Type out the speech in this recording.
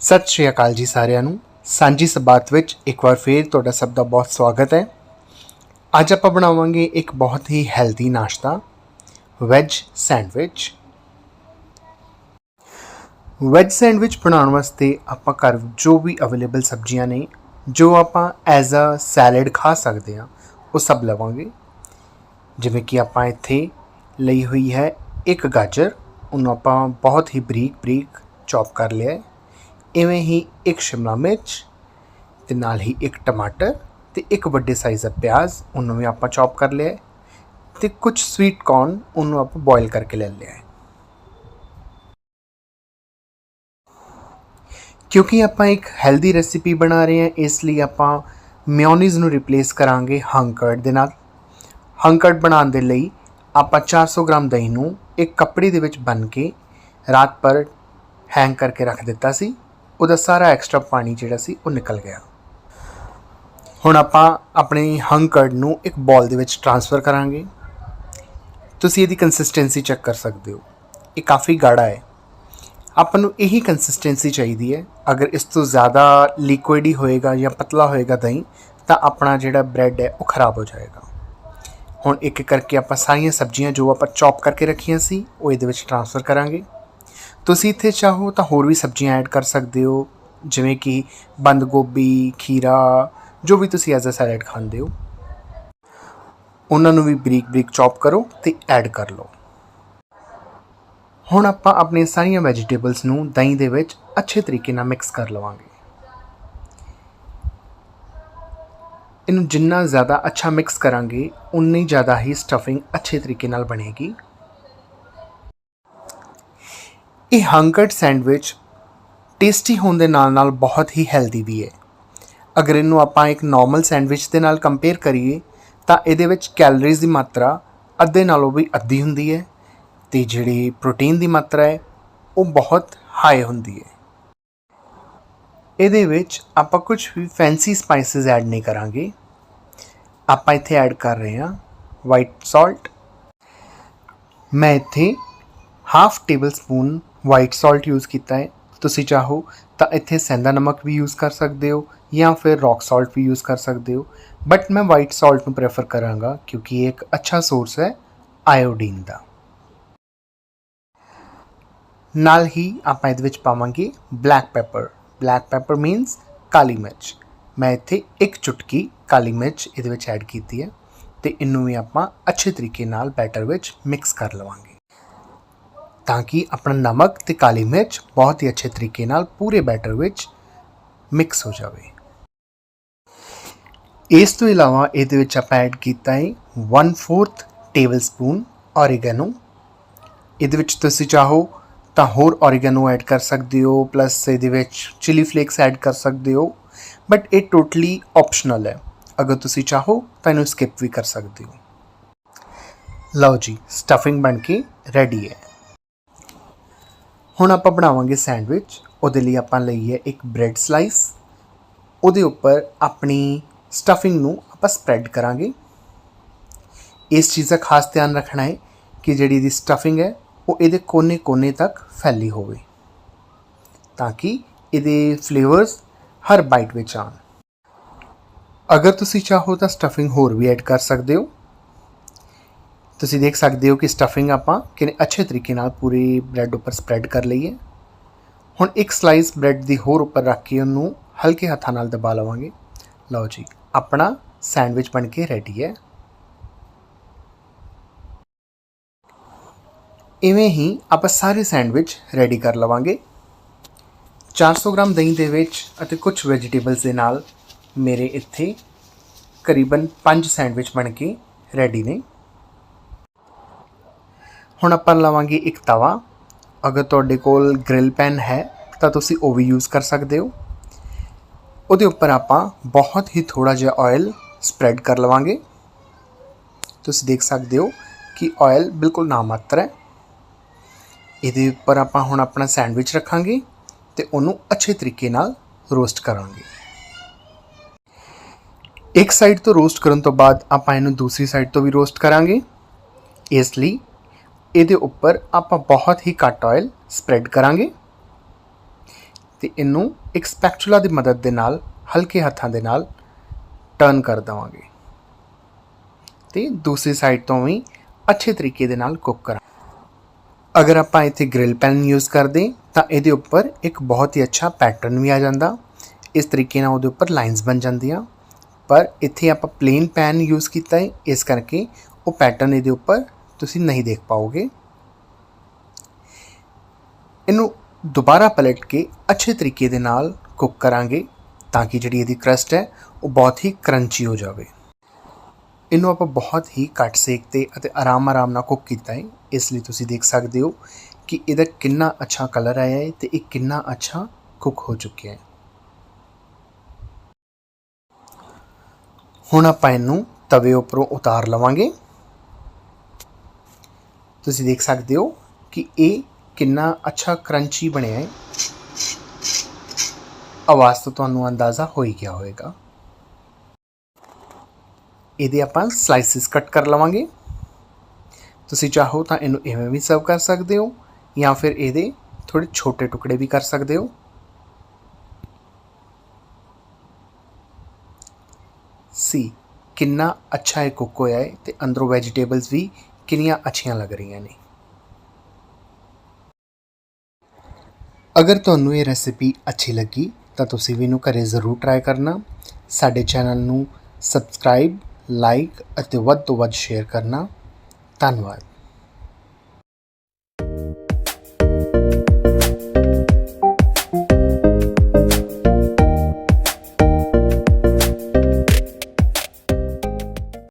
ਸਤਿ ਸ਼੍ਰੀ ਅਕਾਲ ਜੀ ਸਾਰਿਆਂ ਨੂੰ। ਸਾਂਝੀ ਸਬਾਤ ਵਿੱਚ ਇੱਕ ਵਾਰ ਫੇਰ ਤੁਹਾਡਾ ਸਭ ਦਾ ਬਹੁਤ ਸਵਾਗਤ ਹੈ। ਅੱਜ ਆਪਾਂ ਬਣਾਵਾਂਗੇ ਇੱਕ ਬਹੁਤ ਹੀ ਹੈਲਦੀ ਨਾਸ਼ਤਾ ਵੈਜ ਸੈਂਡਵਿਚ ਵੈਜ ਸੈਂਡਵਿਚ ਬਣਾਉਣ ਵਾਸਤੇ ਆਪਾਂ ਘਰ ਜੋ ਵੀ ਅਵੇਲੇਬਲ ਸਬਜ਼ੀਆਂ ਨੇ, ਜੋ ਆਪਾਂ ਐਜ਼ ਅ ਸੈਲਡ ਖਾ ਸਕਦੇ ਹਾਂ, ਉਹ ਸਭ ਲਵਾਂਗੇ। ਜਿਵੇਂ ਕਿ ਆਪਾਂ ਇੱਥੇ ਲਈ ਹੋਈ ਹੈ ਇੱਕ ਗਾਜਰ, ਉਹਨੂੰ ਆਪਾਂ ਬਹੁਤ ਹੀ ਬਰੀਕ ਬਰੀਕ ਚੌਪ ਕਰ ਲਿਆ ਹੈ। ਇਵੇਂ ਹੀ ਇੱਕ ਸ਼ਿਮਲਾ ਮਿਰਚ ਤੇ ਨਾਲ ਹੀ ਇੱਕ ਟਮਾਟਰ ਤੇ ਇੱਕ ਵੱਡੇ ਸਾਈਜ਼ ਦਾ ਪਿਆਜ਼, ਉਹਨੂੰ ਵੀ ਆਪਾਂ ਚੌਪ ਕਰ ਲਿਆ ਹੈ ਤੇ ਕੁਝ ਸਵੀਟ ਕੌਰਨ ਉਹਨੂੰ ਆਪਾਂ ਬੋਇਲ ਕਰਕੇ ਲੈ ਲਿਆ ਹੈ। ਕਿਉਂਕਿ ਆਪਾਂ ਇੱਕ ਹੈਲਦੀ ਰੈਸਿਪੀ ਬਣਾ ਰਹੇ ਹਾਂ, ਇਸ ਲਈ ਆਪਾਂ ਮਿਓਨੀਜ਼ ਨੂੰ ਰਿਪਲੇਸ ਕਰਾਂਗੇ ਹੰਕਰਡ ਦੇ ਨਾਲ। ਹੰਕਰਡ ਬਣਾਉਣ ਦੇ ਲਈ ਆਪਾਂ 400 ਗ੍ਰਾਮ ਦਹੀਂ ਨੂੰ ਇੱਕ ਕੱਪੜੇ ਦੇ ਵਿੱਚ ਬੰਨ ਕੇ ਰਾਤ ਪਰ ਹੈਂਗ ਕਰਕੇ ਰੱਖ ਦਿੱਤਾ ਸੀ। ਉਹਦਾ ਸਾਰਾ ਐਕਸਟਰਾ ਪਾਣੀ ਜਿਹੜਾ ਸੀ ਉਹ ਨਿਕਲ ਗਿਆ। ਹੁਣ ਆਪਾਂ ਆਪਣੀ ਹੰਕਰਡ ਨੂੰ ਇੱਕ ਬਾਲ ਦੇ ਵਿੱਚ ਟ੍ਰਾਂਸਫਰ ਕਰਾਂਗੇ। ਤੁਸੀਂ ਇਹਦੀ ਕੰਸਿਸਟੈਂਸੀ ਚੈੱਕ ਕਰ ਸਕਦੇ ਹੋ। ਇਹ ਕਾਫੀ ਗਾੜਾ ਹੈ। ਆਪਾਂ ਨੂੰ ਇਹੀ ਕੰਸਿਸਟੈਂਸੀ ਚਾਹੀਦੀ ਹੈ। ਅਗਰ ਇਸ ਤੋਂ ਜ਼ਿਆਦਾ ਲਿਕੁਇਡ ਹੀ ਹੋਏਗਾ ਜਾਂ ਪਤਲਾ ਹੋਏਗਾ ਦਹੀਂ, ਤਾਂ ਆਪਣਾ ਜਿਹੜਾ ਬ੍ਰੈਡ ਹੈ ਉਹ ਖਰਾਬ ਹੋ ਜਾਏਗਾ। ਹੁਣ ਇੱਕ ਇੱਕ ਕਰਕੇ ਆਪਾਂ ਸਾਰੀਆਂ ਸਬਜ਼ੀਆਂ ਜੋ ਆਪਾਂ ਚੌਪ ਕਰਕੇ ਰੱਖੀਆਂ ਸੀ, ਉਹ ਇਹਦੇ ਵਿੱਚ ਟ੍ਰਾਂਸਫਰ ਕਰਾਂਗੇ। ਤੁਸੀਂ ਇੱਥੇ ਚਾਹੋ ਤਾਂ ਹੋਰ ਵੀ ਸਬਜ਼ੀਆਂ ਐਡ ਕਰ ਸਕਦੇ ਹੋ, ਜਿਵੇਂ ਕਿ ਬੰਦ ਗੋਭੀ, ਖੀਰਾ, ਜੋ ਵੀ ਤੁਸੀਂ ਐਜ਼ ਅ ਸੈਲਡ ਖਾਂਦੇ ਹੋ। ਉਹਨਾਂ ਨੂੰ ਵੀ ਬਰੀਕ ਬਰੀਕ ਚੌਪ ਕਰੋ ਤੇ ਐਡ ਕਰ ਲਓ। ਹੁਣ ਆਪਾਂ ਆਪਣੀਆਂ ਸਾਰੀਆਂ ਵੈਜੀਟੇਬਲਸ ਨੂੰ ਦਹੀਂ ਦੇ ਵਿੱਚ ਅੱਛੇ ਤਰੀਕੇ ਨਾਲ ਮਿਕਸ ਕਰ ਲਵਾਂਗੇ। ਇਹਨੂੰ ਜਿੰਨਾ ਜ਼ਿਆਦਾ ਅੱਛਾ ਮਿਕਸ ਕਰਾਂਗੇ, ਉਨੀ ਜ਼ਿਆਦਾ ਹੀ ਸਟਫਿੰਗ ਅੱਛੇ ਤਰੀਕੇ ਨਾਲ ਬਣੇਗੀ। ਇਹ ਹੰਕਟ ਸੈਂਡਵਿਚ ਟੇਸਟੀ ਹੋਣ ਦੇ ਨਾਲ ਨਾਲ ਬਹੁਤ ਹੀ ਹੈਲਦੀ ਵੀ ਹੈ। ਅਗਰ ਇਹਨੂੰ ਆਪਾਂ ਇੱਕ ਨਾਰਮਲ ਸੈਂਡਵਿਚ ਦੇ ਨਾਲ ਕੰਪੇਅਰ ਕਰੀਏ, ਤਾਂ ਇਹਦੇ ਵਿੱਚ ਕੈਲਰੀਜ਼ ਦੀ ਮਾਤਰਾ ਅੱਧੇ ਨਾਲੋਂ ਵੀ ਅੱਧੀ ਹੁੰਦੀ ਹੈ ਤੇ ਜਿਹੜੀ ਪ੍ਰੋਟੀਨ ਦੀ ਮਾਤਰਾ ਹੈ, ਉਹ ਬਹੁਤ ਹਾਈ ਹੁੰਦੀ ਹੈ। ਇਹਦੇ ਵਿੱਚ ਆਪਾਂ ਕੁਝ ਵੀ ਫੈਂਸੀ ਸਪਾਈਸਸ ਐਡ ਨਹੀਂ ਕਰਾਂਗੇ। ਆਪਾਂ ਇੱਥੇ ਐਡ ਕਰ ਰਹੇ ਹਾਂ ਵਾਈਟ ਸਾਲਟ ਮੈਂ ਇੱਥੇ half table spoon white salt use ਕੀਤਾ ਹੈ। ਤੁਸੀਂ ਚਾਹੋ ਤਾਂ ਇੱਥੇ ਸੈਂਦਾ ਨਮਕ ਵੀ ਯੂਜ਼ ਕਰ ਸਕਦੇ ਹੋ ਜਾਂ ਫਿਰ ਰੌਕ ਸਾਲਟ ਵੀ ਯੂਜ਼ ਕਰ ਸਕਦੇ ਹੋ। ਬਟ ਮੈਂ ਵਾਈਟ ਸਾਲਟ ਨੂੰ ਪ੍ਰੇਫਰ ਕਰਾਂਗਾ ਕਿਉਂਕਿ ਇਹ ਇੱਕ ਅੱਛਾ ਸੋਰਸ ਹੈ ਆਇਓਡੀਨ ਦਾ। ਨਾਲ ਹੀ ਆਪਾਂ ਇਹਦੇ ਵਿੱਚ ਪਾਵਾਂਗੇ black pepper black pepper means ਕਾਲੀ ਮਿਰਚ। ਮੈਂ ਇੱਥੇ ਇੱਕ ਚੁਟਕੀ ਕਾਲੀ ਮਿਰਚ ਇਹਦੇ ਵਿੱਚ ਐਡ ਕੀਤੀ ਹੈ ਤੇ ਇਹਨੂੰ ਵੀ ਆਪਾਂ ਅੱਛੇ ਤਰੀਕੇ ਨਾਲ ਬੈਟਰ ਵਿੱਚ ਮਿਕਸ ਕਰ ਲਵਾਂਗੇ। ਤਾਂ ਕਿ ਆਪਣਾ ਨਮਕ ਤੇ ਕਾਲੀ ਮਿਰਚ ਬਹੁਤ ਹੀ ਅੱਛੇ ਤਰੀਕੇ ਨਾਲ ਪੂਰੇ ਬੈਟਰ ਵਿੱਚ ਮਿਕਸ ਹੋ ਜਾਵੇ। ਇਸ ਤੋਂ ਇਲਾਵਾ ਇਹਦੇ ਵਿੱਚ ਆਪਾਂ ਐਡ ਕੀਤਾ ਹੈ 1/4 ਟੇਬਲ ਸਪੂਨ ਔਰੀਗੈਨੋ ਇਹਦੇ ਵਿੱਚ ਤੁਸੀਂ ਚਾਹੋ ਤਾਂ ਹੋਰ ਔਰੀਗੈਨੋ ਐਡ ਕਰ ਸਕਦੇ ਹੋ ਪਲੱਸ ਇਹਦੇ ਵਿੱਚ ਚਿਲੀ ਫਲੇਕਸ ਐਡ ਕਰ ਸਕਦੇ ਹੋ ਬਟ ਇਹ ਟੋਟਲੀ ਆਪਸ਼ਨਲ ਹੈ। ਅਗਰ ਤੁਸੀਂ ਚਾਹੋ ਤਾਂ ਇਹਨੂੰ ਸਕਿਪ ਵੀ ਕਰ ਸਕਦੇ ਹੋ। ਲਓ ਜੀ ਸਟਫਿੰਗ ਬਣ ਕੇ ਰੈਡੀ ਹੈ। ਹੁਣ ਆਪਾਂ ਬਣਾਵਾਂਗੇ ਸੈਂਡਵਿਚ, ਉਹਦੇ ਲਈ ਆਪਾਂ ਲਈ ਹੈ ਇੱਕ ਬ੍ਰੈਡ ਸਲਾਈਸ। ਉਹਦੇ ਉੱਪਰ ਆਪਣੀ ਸਟਫਿੰਗ ਨੂੰ ਆਪਾਂ ਸਪਰੈਡ ਕਰਾਂਗੇ। ਇਸ ਚੀਜ਼ ਦਾ ਖਾਸ ਧਿਆਨ ਰੱਖਣਾ ਹੈ ਕਿ ਜਿਹੜੀ ਇਹਦੀ ਸਟਫਿੰਗ ਹੈ, ਉਹ ਇਹਦੇ ਕੋਨੇ-ਕੋਨੇ ਤੱਕ ਫੈਲੀ ਹੋਵੇ, ਤਾਂ ਕਿ ਇਹਦੇ ਫਲੇਵਰਸ ਹਰ ਬਾਈਟ ਵਿੱਚ ਆਣ ਅਗਰ ਤੁਸੀਂ ਚਾਹੋ ਤਾਂ ਸਟਫਿੰਗ ਹੋਰ ਵੀ ਐਡ ਕਰ ਸਕਦੇ ਹੋ। ਤੁਸੀਂ ਦੇਖ ਸਕਦੇ ਹੋ ਕਿ ਸਟਫਿੰਗ ਆਪਾਂ ਕਿੰਨੇ ਅੱਛੇ ਤਰੀਕੇ ਨਾਲ ਪੂਰੀ ਬ੍ਰੈਡ ਉੱਪਰ ਸਪਰੈਡ ਕਰ ਲਈ ਹੈ। ਹੁਣ ਇੱਕ ਸਲਾਈਸ ਬ੍ਰੈਡ ਦੀ ਹੋਰ ਉੱਪਰ ਰੱਖ ਕੇ ਉਹਨੂੰ ਹਲਕੇ ਹੱਥਾਂ ਨਾਲ ਦਬਾ ਲਵਾਂਗੇ। ਲਓ ਜੀ, ਆਪਣਾ ਸੈਂਡਵਿਚ ਬਣ ਕੇ ਰੈਡੀ ਹੈ। ਇਵੇਂ ਹੀ ਆਪਾਂ ਸਾਰੇ ਸੈਂਡਵਿਚ ਰੈਡੀ ਕਰ ਲਵਾਂਗੇ। 400 ਗ੍ਰਾਮ ਦਹੀਂ ਦੇ ਵਿੱਚ ਅਤੇ ਕੁਝ ਵੈਜੀਟੇਬਲਸ ਦੇ ਨਾਲ ਮੇਰੇ ਇੱਥੇ ਕਰੀਬਨ 5 ਸੈਂਡਵਿਚ ਬਣ ਕੇ ਰੈਡੀ ਨੇ। ਹੁਣ ਆਪਾਂ ਲਵਾਂਗੇ ਇੱਕ ਤਵਾ। ਅਗਰ ਤੁਹਾਡੇ ਕੋਲ ਗ੍ਰਿਲ ਪੈਨ ਹੈ, ਤਾਂ ਤੁਸੀਂ ਉਹ ਵੀ ਯੂਜ਼ ਕਰ ਸਕਦੇ ਹੋ। ਉਹਦੇ ਉੱਪਰ ਆਪਾਂ ਬਹੁਤ ਹੀ ਥੋੜਾ ਜਿਹਾ ਆਇਲ ਸਪਰੈਡ ਕਰ ਲਵਾਂਗੇ। ਤੁਸੀਂ ਦੇਖ ਸਕਦੇ ਹੋ ਕਿ ਆਇਲ ਬਿਲਕੁਲ ਨਾ ਮਾਤਰ ਹੈ। ਇਹਦੇ ਉੱਪਰ ਆਪਾਂ ਹੁਣ ਆਪਣਾ ਸੈਂਡਵਿਚ ਰੱਖਾਂਗੇ ਤੇ ਉਹਨੂੰ ਅੱਛੇ ਤਰੀਕੇ ਨਾਲ ਰੋਸਟ ਕਰਾਂਗੇ। ਇੱਕ ਸਾਈਡ ਤੋਂ ਰੋਸਟ ਕਰਨ ਤੋਂ ਬਾਅਦ ਆਪਾਂ ਇਹਨੂੰ ਦੂਸਰੀ ਸਾਈਡ ਤੋਂ ਵੀ ਰੋਸਟ ਕਰਾਂਗੇ। ਇਸ ਲਈ ਇਹਦੇ ਉੱਪਰ ਆਪਾਂ ਬਹੁਤ ਹੀ ਘੱਟ ਆਇਲ ਸਪਰੈਡ ਕਰਾਂਗੇ ਤੇ ਇਹਨੂੰ ਇੱਕ ਸਪੈਚੂਲਾ ਦੀ ਮਦਦ ਦੇ ਨਾਲ, ਹਲਕੇ ਹੱਥਾਂ ਦੇ ਨਾਲ ਟਰਨ ਕਰ ਦਵਾਂਗੇ। ਤੇ ਦੂਸਰੀ ਸਾਈਡ ਤੋਂ ਵੀ ਅੱਛੇ ਤਰੀਕੇ ਦੇ ਨਾਲ ਕੁੱਕ ਕਰਾਂ ਅਗਰ ਆਪਾਂ ਇੱਥੇ ਗ੍ਰਿਲ ਪੈਨ ਯੂਜ਼ ਕਰਦੇ, ਤਾਂ ਇਹਦੇ ਉੱਪਰ ਇੱਕ ਬਹੁਤ ਹੀ ਅੱਛਾ ਪੈਟਰਨ ਵੀ ਆ ਜਾਂਦਾ। ਇਸ ਤਰੀਕੇ ਨਾਲ ਉਹਦੇ ਉੱਪਰ ਲਾਈਨਸ ਬਣ ਜਾਂਦੀਆਂ। ਪਰ ਇੱਥੇ ਆਪਾਂ ਪਲੇਨ ਪੈਨ ਯੂਜ਼ ਕੀਤਾ ਹੈ, ਇਸ ਕਰਕੇ ਉਹ ਪੈਟਰਨ ਇਹਦੇ ਉੱਪਰ ਤੁਸੀਂ ਨਹੀਂ ਦੇਖ ਪਾਓਗੇ। ਇਹਨੂੰ ਦੁਬਾਰਾ ਪਲਟ ਕੇ ਅੱਛੇ ਤਰੀਕੇ ਦੇ ਨਾਲ ਕੁੱਕ ਕਰਾਂਗੇ ਤਾਂ ਕਿ ਜਿਹੜੀ ਇਹਦੀ ਕਰਸਟ ਹੈ, ਉਹ ਬਹੁਤ ਹੀ ਕਰੰਚੀ ਹੋ ਜਾਵੇ। ਇਹਨੂੰ ਆਪਾਂ ਬਹੁਤ ਹੀ ਘੱਟ ਸੇਕ ਤੇ ਅਤੇ ਆਰਾਮ-ਆਰਾਮ ਨਾਲ ਕੁੱਕ ਕੀਤਾ ਹੈ। ਇਸ ਲਈ ਤੁਸੀਂ ਦੇਖ ਸਕਦੇ ਹੋ ਕਿ ਇਹਦਾ ਕਿੰਨਾ ਅੱਛਾ ਕਲਰ ਆਇਆ ਹੈ ਤੇ ਇਹ ਕਿੰਨਾ ਅੱਛਾ ਕੁੱਕ ਹੋ ਚੁੱਕਿਆ ਹੈ। ਹੁਣ ਆਪਾਂ ਇਹਨੂੰ ਤਵੇ ਉੱਪਰੋਂ ਉਤਾਰ ਲਵਾਂਗੇ। ਤੁਸੀਂ ਦੇਖ ਸਕਦੇ ਹੋ ਕਿ ਇਹ ਕਿੰਨਾ ਅੱਛਾ ਕਰੰਚੀ ਬਣਿਆ ਹੈ। ਆਵਾਜ਼ ਤੋਂ ਤੁਹਾਨੂੰ ਅੰਦਾਜ਼ਾ ਹੋ ਹੀ ਗਿਆ ਹੋਵੇਗਾ। ਇਹਦੇ ਆਪਾਂ ਸਲਾਈਸਿਸ ਕੱਟ ਕਰ ਲਵਾਂਗੇ। ਤੁਸੀਂ ਚਾਹੋ ਤਾਂ ਇਹਨੂੰ ਇਵੇਂ ਵੀ ਸਰਵ ਕਰ ਸਕਦੇ ਹੋ ਜਾਂ ਫਿਰ ਇਹਦੇ ਥੋੜੇ ਛੋਟੇ ਟੁਕੜੇ ਵੀ ਕਰ ਸਕਦੇ ਹੋ। ਸੀ, ਕਿੰਨਾ ਅੱਛਾ ਇਹ ਕੁੱਕ ਹੋਇਆ ਹੈ ਤੇ ਅੰਦਰੋਂ ਵੈਜੀਟੇਬਲਸ ਵੀ ਕਿੰਨੀਆਂ ਅੱਛੀਆਂ ਲੱਗ ਰਹੀਆਂ ਨੇ। ਅਗਰ ਤੁਹਾਨੂੰ ਇਹ ਰੈਸਿਪੀ ਅੱਛੀ ਲੱਗੀ, ਤਾਂ ਤੁਸੀਂ ਵੀ ਇਹਨੂੰ ਘਰੇ ਜ਼ਰੂਰ ਟਰਾਈ ਕਰਨਾ। ਸਾਡੇ ਚੈਨਲ ਨੂੰ ਸਬਸਕ੍ਰਾਈਬ ਲਾਈਕ ਅਤੇ ਵੱਧ ਤੋਂ ਵੱਧ ਸ਼ੇਅਰ ਕਰਨਾ। ਧੰਨਵਾਦ।